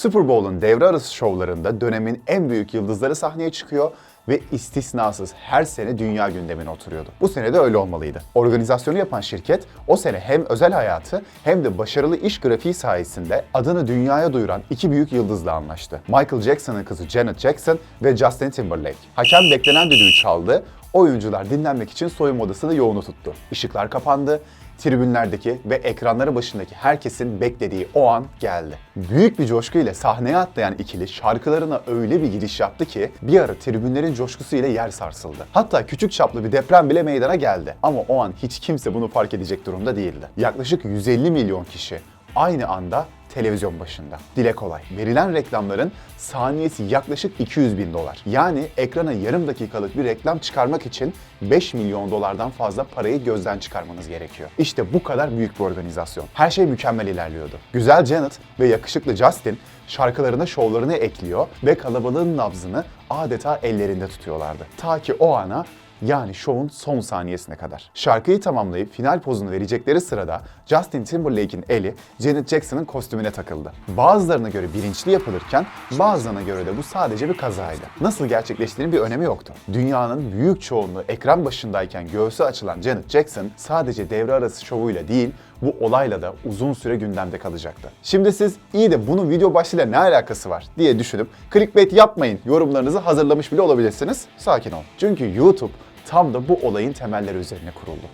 Super Bowl'un devre arası şovlarında dönemin en büyük yıldızları sahneye çıkıyor ve istisnasız her sene dünya gündemine oturuyordu. Bu sene de öyle olmalıydı. Organizasyonu yapan şirket o sene hem özel hayatı hem de başarılı iş grafiği sayesinde adını dünyaya duyuran iki büyük yıldızla anlaştı. Michael Jackson'ın kızı Janet Jackson ve Justin Timberlake. Hakem beklenen düdüğü çaldı, oyuncular dinlenmek için soyunma odasını yoğunu tuttu. Işıklar kapandı, tribünlerdeki ve ekranları başındaki herkesin beklediği o an geldi. Büyük bir coşkuyla sahneye atlayan ikili şarkılarına öyle bir giriş yaptı ki bir ara tribünlerin coşkusuyla yer sarsıldı. Hatta küçük çaplı bir deprem bile meydana geldi. Ama o an hiç kimse bunu fark edecek durumda değildi. Yaklaşık 150 milyon kişi aynı anda televizyon başında. Dile kolay. Verilen reklamların saniyesi yaklaşık 200 bin dolar. Yani ekrana yarım dakikalık bir reklam çıkarmak için 5 milyon dolardan fazla parayı gözden çıkarmanız gerekiyor. İşte bu kadar büyük bir organizasyon. Her şey mükemmel ilerliyordu. Güzel Janet ve yakışıklı Justin şarkılarına şovlarını ekliyor ve kalabalığın nabzını adeta ellerinde tutuyorlardı. Ta ki o ana yani şovun son saniyesine kadar. Şarkıyı tamamlayıp final pozunu verecekleri sırada Justin Timberlake'in eli Janet Jackson'ın kostümüne takıldı. Bazılarına göre bilinçli yapılırken bazılarına göre de bu sadece bir kazaydı. Nasıl gerçekleştiğinin bir önemi yoktu. Dünyanın büyük çoğunluğu ekran başındayken göğsü açılan Janet Jackson sadece devre arası şovuyla değil bu olayla da uzun süre gündemde kalacaktı. Şimdi siz iyi de bunun video başlığıyla ne alakası var diye düşünüp clickbait yapmayın yorumlarınızı hazırlamış bile olabilirsiniz. Sakin olun. Çünkü YouTube tam da bu olayın temelleri üzerine kuruldu.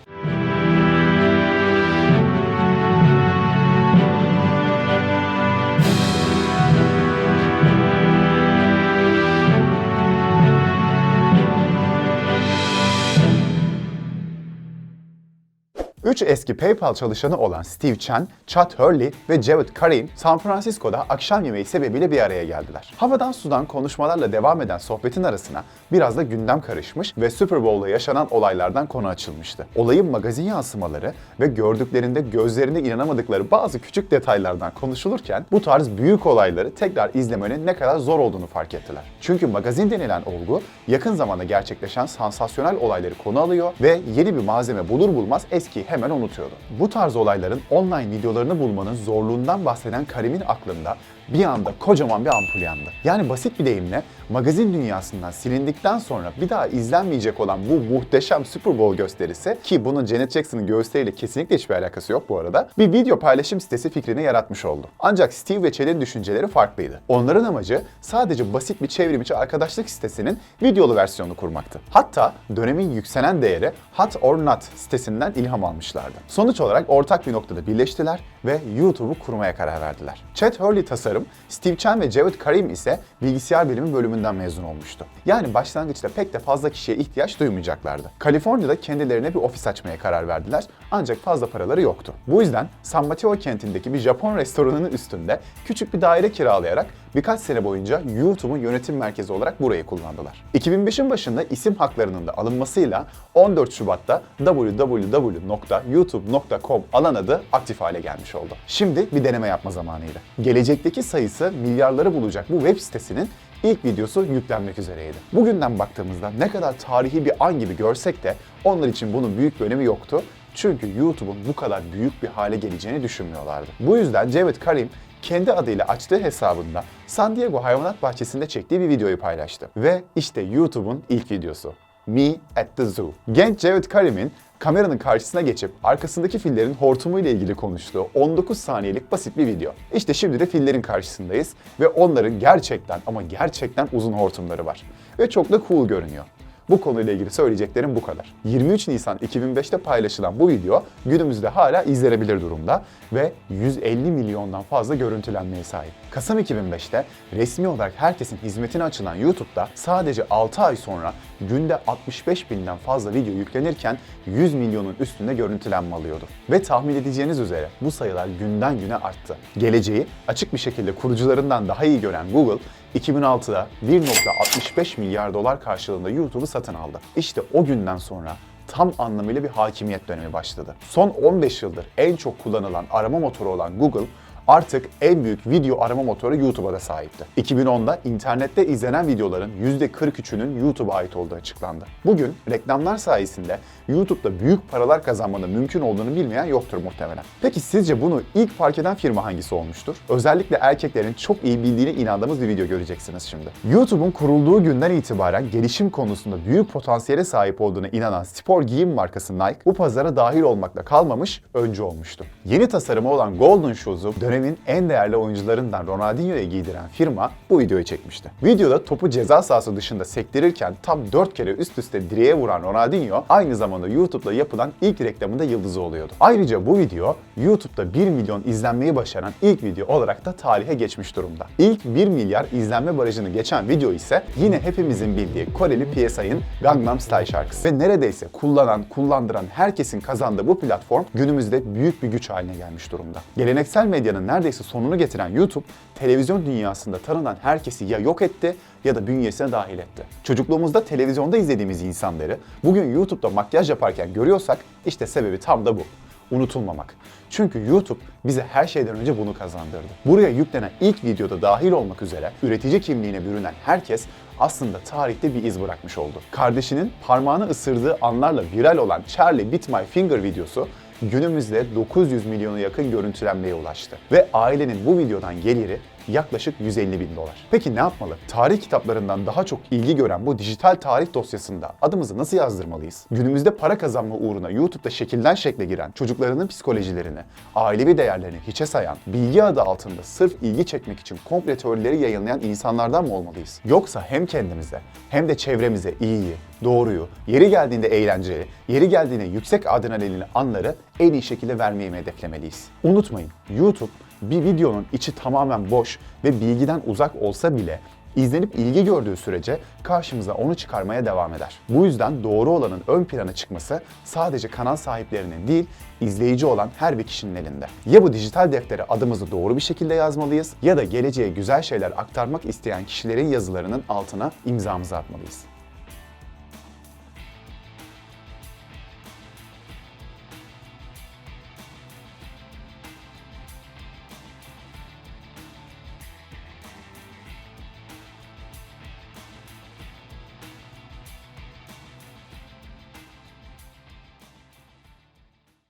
Üç eski PayPal çalışanı olan Steve Chen, Chad Hurley ve Jared Karim San Francisco'da akşam yemeği sebebiyle bir araya geldiler. Havadan sudan konuşmalarla devam eden sohbetin arasına biraz da gündem karışmış ve Super Bowl'da yaşanan olaylardan konu açılmıştı. Olayın magazin yansımaları ve gördüklerinde gözlerine inanamadıkları bazı küçük detaylardan konuşulurken bu tarz büyük olayları tekrar izlemenin ne kadar zor olduğunu fark ettiler. Çünkü magazin denilen olgu yakın zamanda gerçekleşen sansasyonel olayları konu alıyor ve yeni bir malzeme bulur bulmaz eskiyi hemen unutuyordu. Bu tarz olayların online videolarını bulmanın zorluğundan bahseden Karim'in aklında bir anda kocaman bir ampul yandı. Yani basit bir deyimle magazin dünyasından silindikten sonra bir daha izlenmeyecek olan bu muhteşem Super Bowl gösterisi ki bunun Janet Jackson'ın gösteriyle kesinlikle hiçbir alakası yok bu arada bir video paylaşım sitesi fikrini yaratmış oldu. Ancak Steve ve Chad'in düşünceleri farklıydı. Onların amacı sadece basit bir çevrimiçi arkadaşlık sitesinin videolu versiyonunu kurmaktı. Hatta dönemin yükselen değeri Hot or Not sitesinden ilham almışlardı. Sonuç olarak ortak bir noktada birleştiler ve YouTube'u kurmaya karar verdiler. Chad Hurley tasarım, Steve Chen ve Jared Karim ise bilgisayar bilimi bölümünden mezun olmuştu. Yani başlangıçta pek de fazla kişiye ihtiyaç duymayacaklardı. Kaliforniya'da kendilerine bir ofis açmaya karar verdiler ancak fazla paraları yoktu. Bu yüzden San Mateo kentindeki bir Japon restoranının üstünde küçük bir daire kiralayarak birkaç sene boyunca YouTube'un yönetim merkezi olarak burayı kullandılar. 2005'in başında isim haklarının da alınmasıyla 14 Şubat'ta www.youtube.com alan adı aktif hale gelmiş oldu. Şimdi bir deneme yapma zamanıydı. Gelecekteki sayısı milyarları bulacak bu web sitesinin ilk videosu yüklenmek üzereydi. Bugünden baktığımızda ne kadar tarihi bir an gibi görsek de onlar için bunun büyük bir önemi yoktu. Çünkü YouTube'un bu kadar büyük bir hale geleceğini düşünmüyorlardı. Bu yüzden Cevdet Karim kendi adıyla açtığı hesabında San Diego Hayvanat Bahçesi'nde çektiği bir videoyu paylaştı. Ve işte YouTube'un ilk videosu. Me at the Zoo. Genç Cevdet Karim'in kameranın karşısına geçip arkasındaki fillerin hortumu ile ilgili konuştuğu 19 saniyelik basit bir video. İşte şimdi de fillerin karşısındayız ve onların gerçekten ama gerçekten uzun hortumları var. Ve çok da cool görünüyor. Bu konuyla ilgili söyleyeceklerim bu kadar. 23 Nisan 2005'te paylaşılan bu video günümüzde hala izlenebilir durumda ve 150 milyondan fazla görüntülenmeye sahip. Kasım 2005'te resmi olarak herkesin hizmetine açılan YouTube'da sadece 6 ay sonra günde 65 binden fazla video yüklenirken 100 milyonun üstünde görüntülenme alıyordu. Ve tahmin edeceğiniz üzere bu sayılar günden güne arttı. Geleceği açık bir şekilde kurucularından daha iyi gören Google 2006'da 1.65 milyar dolar karşılığında YouTube'u satın aldı. İşte o günden sonra tam anlamıyla bir hakimiyet dönemi başladı. Son 15 yıldır en çok kullanılan arama motoru olan Google artık en büyük video arama motoru YouTube'a da sahipti. 2010'da internette izlenen videoların %43'ünün YouTube'a ait olduğu açıklandı. Bugün reklamlar sayesinde YouTube'da büyük paralar kazanmanın mümkün olduğunu bilmeyen yoktur muhtemelen. Peki sizce bunu ilk fark eden firma hangisi olmuştur? Özellikle erkeklerin çok iyi bildiğine inandığımız bir video göreceksiniz şimdi. YouTube'un kurulduğu günden itibaren gelişim konusunda büyük potansiyele sahip olduğuna inanan spor giyim markası Nike bu pazara dahil olmakla kalmamış, öncü olmuştu. Yeni tasarımı olan Golden Shoes'u dönemin en değerli oyuncularından Ronaldinho'ya giydiren firma bu videoyu çekmişti. Videoda topu ceza sahası dışında sektirirken tam 4 kere üst üste direğe vuran Ronaldinho aynı zamanda YouTube'da yapılan ilk reklamında yıldızı oluyordu. Ayrıca bu video YouTube'da 1 milyon izlenmeyi başaran ilk video olarak da tarihe geçmiş durumda. İlk 1 milyar izlenme barajını geçen video ise yine hepimizin bildiği Koreli PSI'ın Gangnam Style şarkısı. Ve neredeyse kullanan, kullandıran herkesin kazandığı bu platform günümüzde büyük bir güç haline gelmiş durumda. Geleneksel medyanın neredeyse sonunu getiren YouTube, televizyon dünyasında tanınan herkesi ya yok etti ya da bünyesine dahil etti. Çocukluğumuzda televizyonda izlediğimiz insanları bugün YouTube'da makyaj yaparken görüyorsak işte sebebi tam da bu unutulmamak. Çünkü YouTube bize her şeyden önce bunu kazandırdı. Buraya yüklenen ilk videoda dahil olmak üzere üretici kimliğine bürünen herkes aslında tarihte bir iz bırakmış oldu. Kardeşinin parmağını ısırdığı anlarla viral olan Charlie Bit My Finger videosu günümüzde 900 milyona yakın görüntülenmeye ulaştı. Ve ailenin bu videodan geliri yaklaşık 150 bin dolar. Peki ne yapmalı? Tarih kitaplarından daha çok ilgi gören bu dijital tarih dosyasında adımızı nasıl yazdırmalıyız? Günümüzde para kazanma uğruna YouTube'da şekilden şekle giren çocuklarının psikolojilerini, ailevi değerlerini hiçe sayan, bilgi adı altında sırf ilgi çekmek için komple teorileri yayınlayan insanlardan mı olmalıyız? Yoksa hem kendimize hem de çevremize iyiyi, doğruyu, yeri geldiğinde eğlenceli, yeri geldiğinde yüksek adrenalinli anları en iyi şekilde vermeyi mi hedeflemeliyiz? Unutmayın, YouTube bir videonun içi tamamen boş ve bilgiden uzak olsa bile izlenip ilgi gördüğü sürece karşımıza onu çıkarmaya devam eder. Bu yüzden doğru olanın ön plana çıkması sadece kanal sahiplerinin değil, izleyici olan her bir kişinin elinde. Ya bu dijital deftere adımızı doğru bir şekilde yazmalıyız ya da geleceğe güzel şeyler aktarmak isteyen kişilerin yazılarının altına imzamızı atmalıyız.